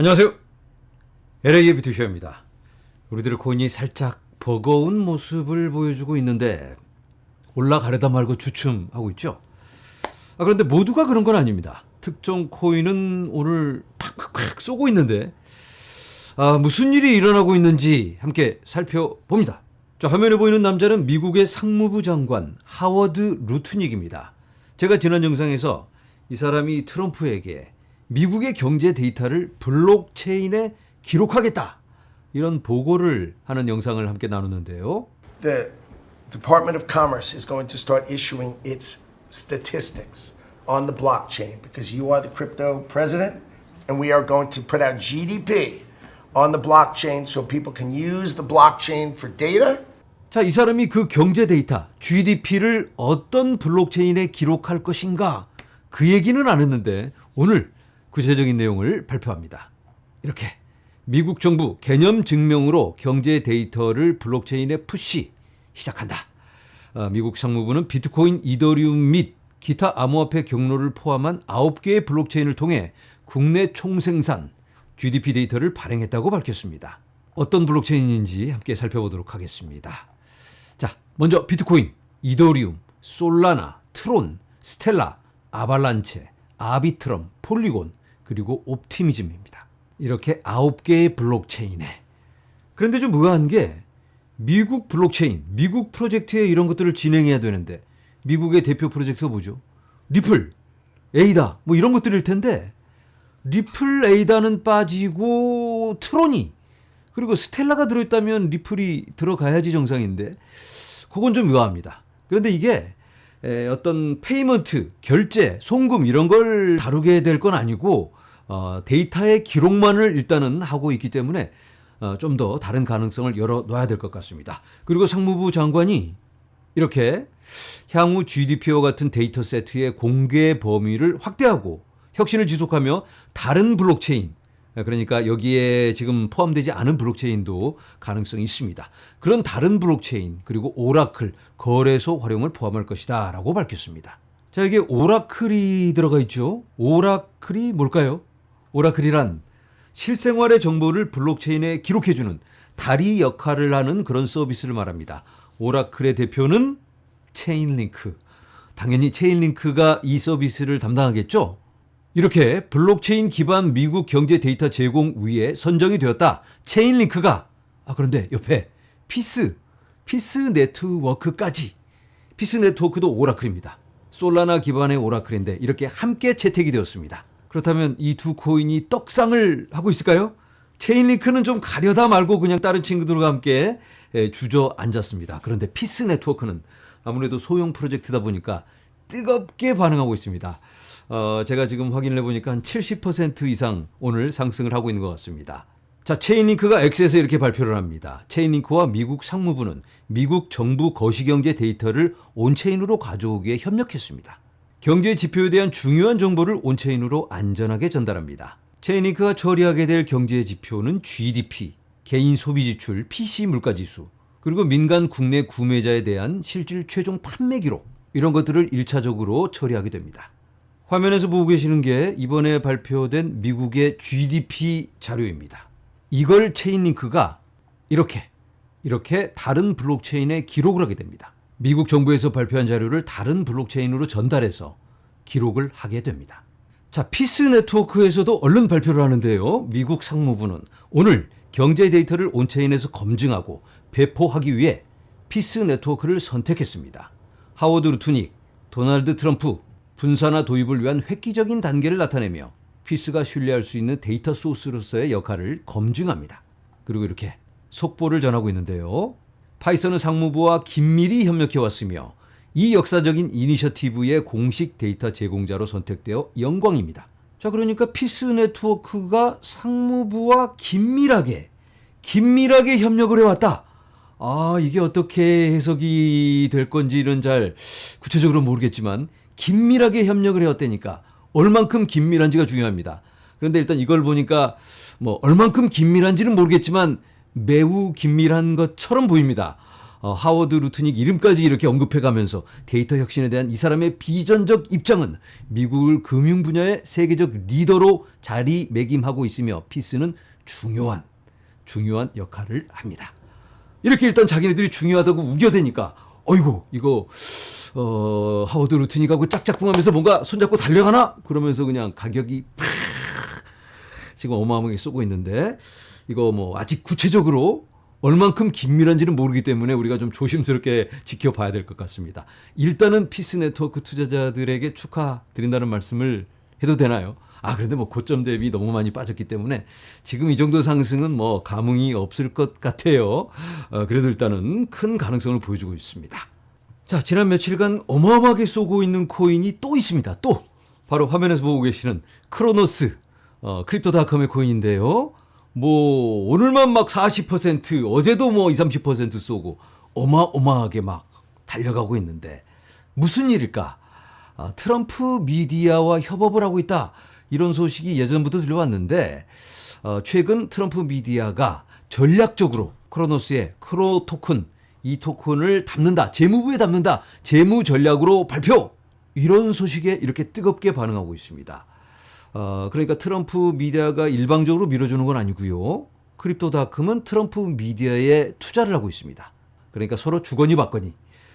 안녕하세요. LA의 비투쇼입니다. 우리들의 코인이 살짝 버거운 모습을 보여주고 있는데 올라가려다 말고 주춤하고 있죠. 아, 그런데 모두가 그런 건 아닙니다. 특정 코인은 오늘 팍팍팍 쏘고 있는데 아, 무슨 일이 일어나고 있는지 함께 살펴봅니다. 자, 화면에 보이는 남자는 미국의 상무부 장관 하워드 루트닉입니다. 제가 지난 영상에서 이 사람이 트럼프에게 미국의 경제 데이터를 블록체인에 기록하겠다. 이런 보고를 하는 영상을 함께 나누는데요. the Department of Commerce is going to start issuing its statistics on the blockchain because you are the crypto president, and we are going to put out GDP on the blockchain so people can use the blockchain for data. 자, 이 사람이 그 경제 데이터, GDP를 어떤 블록체인에 기록할 것인가? 그 얘기는 안 했는데 오늘 구체적인 내용을 발표합니다. 이렇게 미국 정부 개념 증명으로 경제 데이터를 블록체인에 푸시 시작한다. 아, 미국 상무부는 비트코인, 이더리움 및 기타 암호화폐 경로를 포함한 9개의 블록체인을 통해 국내 총생산 GDP 데이터를 발행했다고 밝혔습니다. 어떤 블록체인인지 함께 살펴보도록 하겠습니다. 자, 먼저 비트코인, 이더리움, 솔라나, 트론, 스텔라, 아발란체, 아비트럼, 폴리곤, 그리고 옵티미즘입니다. 이렇게 아홉 개의 블록체인에. 그런데 좀 의아한 게 미국 블록체인, 미국 프로젝트에 이런 것들을 진행해야 되는데 미국의 대표 프로젝트가 뭐죠? 리플, 에이다, 뭐 이런 것들일 텐데 리플 에이다는 빠지고 트론이 그리고 스텔라가 들어있다면 리플이 들어가야지 정상인데 그건 좀 의아합니다. 그런데 이게 에, 어떤 페이먼트, 결제, 송금 이런 걸 다루게 될 건 아니고 어, 데이터의 기록만을 일단은 하고 있기 때문에 어, 좀 더 다른 가능성을 열어 놔야 될 것 같습니다. 그리고 상무부 장관이 이렇게 향후 GDP와 같은 데이터 세트의 공개 범위를 확대하고 혁신을 지속하며 다른 블록체인 그러니까 여기에 지금 포함되지 않은 블록체인도 가능성이 있습니다. 그런 다른 블록체인 그리고 오라클 거래소 활용을 포함할 것이다라고 밝혔습니다. 자, 이게 오라클이 들어가 있죠. 오라클이 뭘까요? 오라클이란 실생활의 정보를 블록체인에 기록해주는 다리 역할을 하는 그런 서비스를 말합니다. 오라클의 대표는 체인링크. 당연히 체인링크가 이 서비스를 담당하겠죠. 이렇게 블록체인 기반 미국 경제 데이터 제공 위에 선정이 되었다. 체인링크가. 아, 그런데 옆에 피스, 피스 네트워크까지. 피스 네트워크도 오라클입니다. 솔라나 기반의 오라클인데 이렇게 함께 채택이 되었습니다. 그렇다면 이 두 코인이 떡상을 하고 있을까요? 체인링크는 좀 가려다 말고 그냥 다른 친구들과 함께 예, 주저앉았습니다. 그런데 피스 네트워크는 아무래도 소형 프로젝트다 보니까 뜨겁게 반응하고 있습니다. 어, 제가 지금 확인을 해보니까 한 70% 이상 오늘 상승을 하고 있는 것 같습니다. 자, 체인링크가 X에서 이렇게 발표를 합니다. 체인링크와 미국 상무부는 미국 정부 거시경제 데이터를 온체인으로 가져오기에 협력했습니다. 경제 지표에 대한 중요한 정보를 온체인으로 안전하게 전달합니다. 체인링크가 처리하게 될 경제 지표는 GDP, 개인 소비 지출, PC 물가 지수, 그리고 민간 국내 구매자에 대한 실질 최종 판매 기록 이런 것들을 1차적으로 처리하게 됩니다. 화면에서 보고 계시는 게 이번에 발표된 미국의 GDP 자료입니다. 이걸 체인링크가 이렇게 이렇게 다른 블록체인에 기록을 하게 됩니다. 미국 정부에서 발표한 자료를 다른 블록체인으로 전달해서 기록을 하게 됩니다. 자, 피스 네트워크에서도 얼른 발표를 하는데요. 미국 상무부는 오늘 경제 데이터를 온체인에서 검증하고 배포하기 위해 피스 네트워크를 선택했습니다. 하워드 루트닉, 도널드 트럼프 분산화 도입을 위한 획기적인 단계를 나타내며 피스가 신뢰할 수 있는 데이터 소스로서의 역할을 검증합니다. 그리고 이렇게 속보를 전하고 있는데요. 파이썬은 상무부와 긴밀히 협력해 왔으며 이 역사적인 이니셔티브의 공식 데이터 제공자로 선택되어 영광입니다. 자, 그러니까 피스 네트워크가 상무부와 긴밀하게 긴밀하게 협력을 해 왔다. 아, 이게 어떻게 해석이 될 건지는 잘 구체적으로 모르겠지만 긴밀하게 협력을 해왔다니까 얼만큼 긴밀한지가 중요합니다. 그런데 일단 이걸 보니까 뭐 얼만큼 긴밀한지는 모르겠지만 매우 긴밀한 것처럼 보입니다. 어, 하워드 루트닉 이름까지 이렇게 언급해가면서 데이터 혁신에 대한 이 사람의 비전적 입장은 미국을 금융 분야의 세계적 리더로 자리매김하고 있으며 피스는 중요한 중요한 역할을 합니다. 이렇게 일단 자기네들이 중요하다고 우겨대니까 어이구 이거 어 하워드 루트닉하고 짝짝꿍하면서 뭔가 손잡고 달려가나 그러면서 그냥 가격이 팍 지금 어마어마하게 쏘고 있는데 이거 뭐 아직 구체적으로 얼만큼 긴밀한지는 모르기 때문에 우리가 좀 조심스럽게 지켜봐야 될 것 같습니다. 일단은 피스 네트워크 투자자들에게 축하드린다는 말씀을 해도 되나요? 아 그런데 뭐 고점 대비 너무 많이 빠졌기 때문에 지금 이 정도 상승은 뭐 감흥이 없을 것 같아요. 어, 그래도 일단은 큰 가능성을 보여주고 있습니다. 자, 지난 며칠간 어마어마하게 쏘고 있는 코인이 또 있습니다. 또 바로 화면에서 보고 계시는 크로노스 어, 크립토닷컴의 코인인데요. 뭐 오늘만 막 40% 어제도 뭐 20, 30% 쏘고 어마어마하게 막 달려가고 있는데 무슨 일일까? 아, 트럼프 미디어와 협업을 하고 있다. 이런 소식이 예전부터 들려왔는데 어, 최근 트럼프 미디어가 전략적으로 크로노스의 크로 토큰 이 토큰을 담는다. 재무부에 담는다. 재무 전략으로 발표. 이런 소식에 이렇게 뜨겁게 반응하고 있습니다. 어, 그러니까 트럼프 미디어가 일방적으로 밀어주는 건 아니고요. 크립토닷컴은 트럼프 미디어에 투자를 하고 있습니다. 그러니까 서로 주거니 받거니.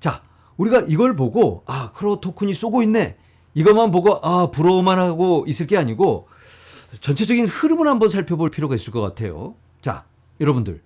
자, 우리가 이걸 보고 아 크로 토큰이 쏘고 있네. 이것만 보고 아 부러워만 하고 있을 게 아니고 전체적인 흐름을 한번 살펴볼 필요가 있을 것 같아요. 자, 여러분들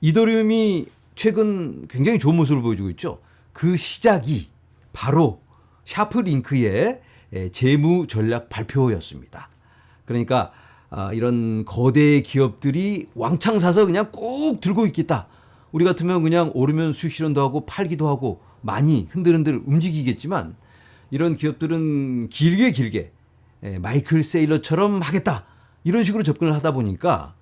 이더리움이 최근 굉장히 좋은 모습을 보여주고 있죠. 그 시작이 바로 샤프 링크의 에, 재무 전략 발표였습니다. 그러니까 아, 이런 거대 기업들이 왕창 사서 그냥 꾹 들고 있겠다. 우리 같으면 그냥 오르면 수익 실현도 하고 팔기도 하고 많이 흔들흔들 움직이겠지만 이런 기업들은 길게 길게 에, 마이클 세일러처럼 하겠다. 이런 식으로 접근을 하다 보니까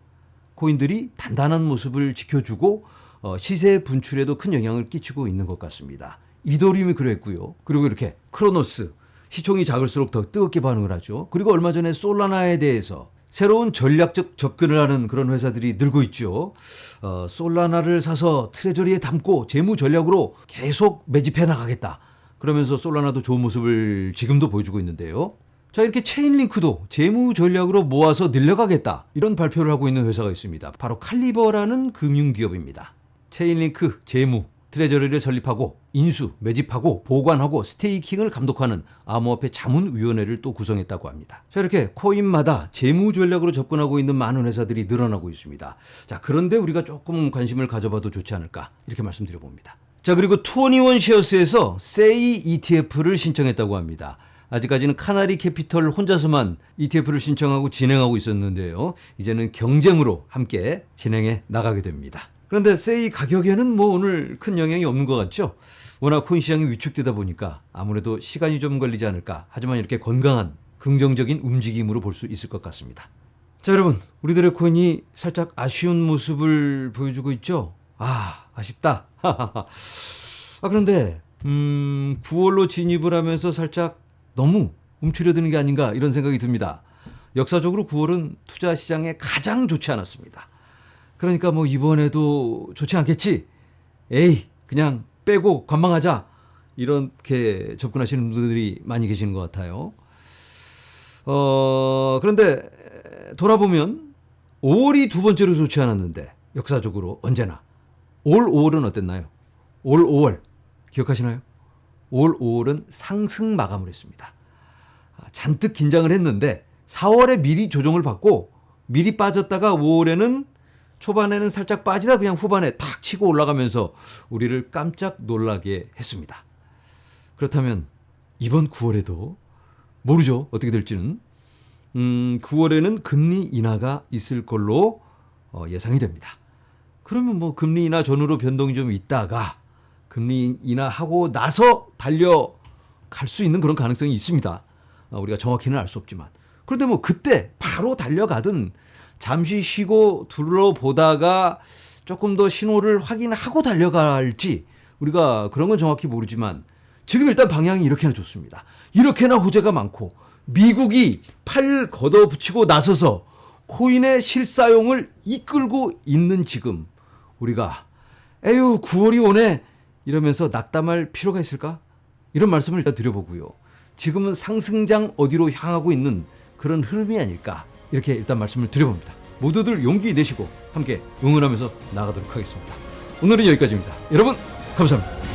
코인들이 단단한 모습을 지켜주고 어, 시세 분출에도 큰 영향을 끼치고 있는 것 같습니다. 이더리움이 그랬고요. 그리고 이렇게 크로노스 시총이 작을수록 더 뜨겁게 반응을 하죠. 그리고 얼마 전에 솔라나에 대해서 새로운 전략적 접근을 하는 그런 회사들이 늘고 있죠. 어, 솔라나를 사서 트레저리에 담고 재무 전략으로 계속 매집해 나가겠다. 그러면서 솔라나도 좋은 모습을 지금도 보여주고 있는데요. 자, 이렇게 체인링크도 재무 전략으로 모아서 늘려가겠다. 이런 발표를 하고 있는 회사가 있습니다. 바로 칼리버라는 금융기업입니다. 체인링크 재무 트레저리를 설립하고 인수, 매집하고 보관하고 스테이킹을 감독하는 암호화폐 자문위원회를 또 구성했다고 합니다. 자, 이렇게 코인마다 재무 전략으로 접근하고 있는 많은 회사들이 늘어나고 있습니다. 자, 그런데 우리가 조금 관심을 가져봐도 좋지 않을까 이렇게 말씀드려 봅니다. 자, 그리고 투어니원 쉐어스에서 세이 ETF를 신청했다고 합니다. 아직까지는 카나리 캐피털 혼자서만 ETF를 신청하고 진행하고 있었는데요. 이제는 경쟁으로 함께 진행해 나가게 됩니다. 그런데 세이 가격에는 뭐 오늘 큰 영향이 없는 것 같죠? 워낙 코인 시장이 위축되다 보니까 아무래도 시간이 좀 걸리지 않을까. 하지만 이렇게 건강한 긍정적인 움직임으로 볼 수 있을 것 같습니다. 자, 여러분. 우리들의 코인이 살짝 아쉬운 모습을 보여주고 있죠? 아, 아쉽다. 아, 그런데, 음, 9월로 진입을 하면서 살짝 너무 움츠려드는 게 아닌가 이런 생각이 듭니다. 역사적으로 9월은 투자 시장에 가장 좋지 않았습니다. 그러니까 뭐 이번에도 좋지 않겠지? 에이, 그냥 빼고 관망하자. 이렇게 접근하시는 분들이 많이 계시는 것 같아요. 어, 그런데 돌아보면 5월이 두 번째로 좋지 않았는데 역사적으로 언제나 올 5월은 어땠나요? 올 5월 기억하시나요? 올 5월은 상승 마감을 했습니다. 아, 잔뜩 긴장을 했는데 4월에 미리 조정을 받고 미리 빠졌다가 5월에는 초반에는 살짝 빠지다 그냥 후반에 탁 치고 올라가면서 우리를 깜짝 놀라게 했습니다. 그렇다면 이번 9월에도 모르죠. 어떻게 될지는. 음, 9월에는 금리 인하가 있을 걸로 어, 예상이 됩니다. 그러면 뭐 금리 인하 전후로 변동이 좀 있다가 금리 인하하고 나서 달려갈 수 있는 그런 가능성이 있습니다. 어, 우리가 정확히는 알 수 없지만. 그런데 뭐 그때 바로 달려가든 잠시 쉬고 둘러보다가 조금 더 신호를 확인하고 달려갈지 우리가 그런 건 정확히 모르지만 지금 일단 방향이 이렇게나 좋습니다. 이렇게나 호재가 많고 미국이 팔 걷어붙이고 나서서 코인의 실사용을 이끌고 있는 지금 우리가 에휴 9월이 오네 이러면서 낙담할 필요가 있을까? 이런 말씀을 일단 드려보고요. 지금은 상승장 어디로 향하고 있는 그런 흐름이 아닐까 이렇게 일단 말씀을 드려봅니다. 모두들 용기 내시고 함께 응원하면서 나가도록 하겠습니다. 오늘은 여기까지입니다. 여러분 감사합니다.